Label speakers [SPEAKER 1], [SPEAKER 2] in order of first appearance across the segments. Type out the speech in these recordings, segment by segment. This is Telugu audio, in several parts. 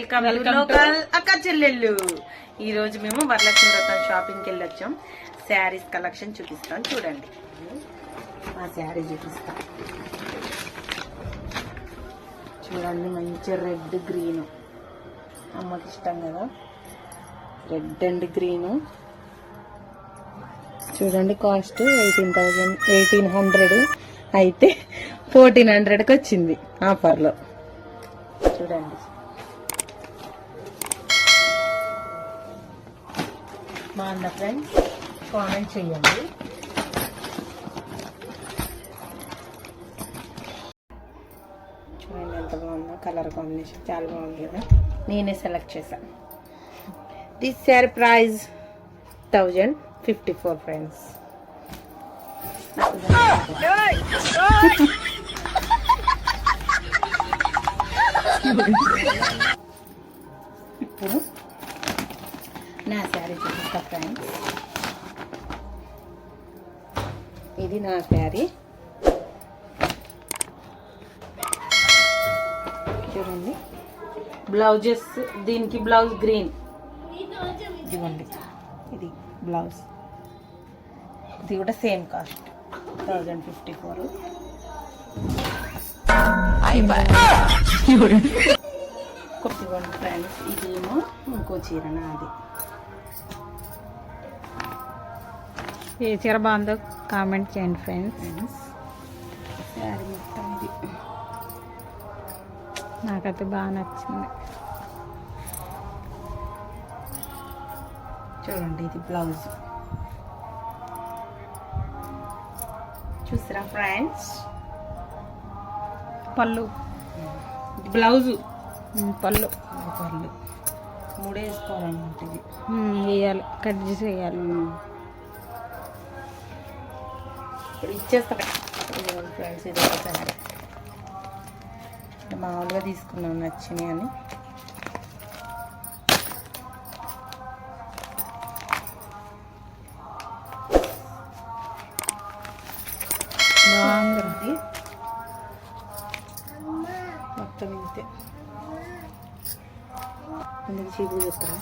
[SPEAKER 1] వెల్కమ్ లోకల్ అక్క చెల్లెళ్ళు. ఈ రోజు మేము వరలక్ష్మి వ్రతం షాపింగ్కి వెళ్ళొచ్చాం. శారీస్ కలెక్షన్ చూపిస్తాం. చూడండి. ఆ శారీ చూపిస్తాం. చూడండి మంచి రెడ్ గ్రీన్. అమ్మకి ఇష్టం కదా? Red and green. చూడండి cost eighteen thousand eighteen hundred అయితే ఫోర్టీన్ హండ్రెడ్కి వచ్చింది ఆఫర్లో. చూడండి. బాగుందా ఫ్రెండ్స్ కామెంట్ చేయండి. చూడండి ఎంత బాగుందో కలర్ కాంబినేషన్ చాలా బాగుంది కదా. నేనే సెలెక్ట్ చేశాను this sari price thousand fifty four friends ఇప్పుడు నా శారీ చూపిస్తా ఫ్రెండ్స్ ఇది నా శారీ. చూడండి. బ్లౌజెస్ దీనికి బ్లౌజ్ గ్రీన్. ఇదిగోండి. ఇది బ్లౌజ్. ఇది కూడా same cost. Thousand fifty four. ఇదిగోండి ఫ్రెండ్స్ ఇదేమో ఇంకో చీర నాది.
[SPEAKER 2] ఏ చీర బాగుందో కామెంట్ చేయండి ఫ్రెండ్స్
[SPEAKER 1] ఫ్రెండ్స్ శారీ మొత్తం ఇది.
[SPEAKER 2] నాకైతే బాగా నచ్చింది.
[SPEAKER 1] చూడండి ఇది బ్లౌజ్ చూసారా ఫ్రెండ్స్
[SPEAKER 2] పళ్ళు.
[SPEAKER 1] బ్లౌజు
[SPEAKER 2] పళ్ళు.
[SPEAKER 1] పళ్ళు. మూడే వేసుకోవాలన్నమాట ఇది
[SPEAKER 2] వేయాలి. కట్ చేసి వేయాలి.
[SPEAKER 1] ఇప్పుడు ఇచ్చేస్తా. ఫ్రెండ్స్ ఇది ఒకసారి మామూలుగా తీసుకున్నాను నచ్చినాయి అని.
[SPEAKER 2] బాగుంది.
[SPEAKER 1] మొత్తం ఇంతే. అందుకు చీపులు చెప్తారా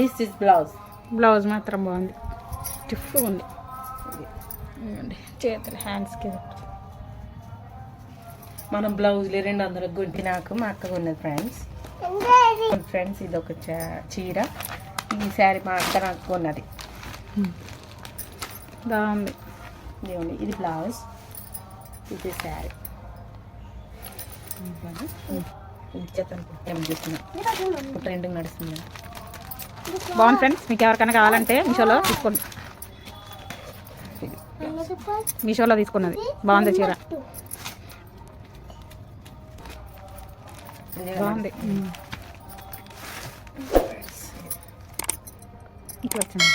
[SPEAKER 1] దిస్ ఇస్ బ్లౌజ్
[SPEAKER 2] బ్లౌజ్ మాత్రం బాగుంది. స్టిఫ్ ఉంది. ఇదిగోండి, చేతులు హ్యాండ్స్కి
[SPEAKER 1] మనం బ్లౌజ్లు రెండు వందలకు గుంటి నాకు మా అక్క ఉన్నది ఫ్రెండ్స్ ఫ్రెండ్స్ ఇది ఒక చా- చీర. ఈ శారీ మా అక్క నాకు కొన్నది.
[SPEAKER 2] బాగుంది.
[SPEAKER 1] ఇదిగోండి ఇది బ్లౌజ్ ఇది శారీ ట్రెండింగ్ నడుస్తుంది
[SPEAKER 2] బాగుంది ఫ్రెండ్స్ మీకు ఎవరికైనా కావాలంటే మీషోలో తీసుకోండి. మీషోలో తీసుకున్నది. బాగుంది చీర. బాగుంది. ఇట్లా వచ్చింది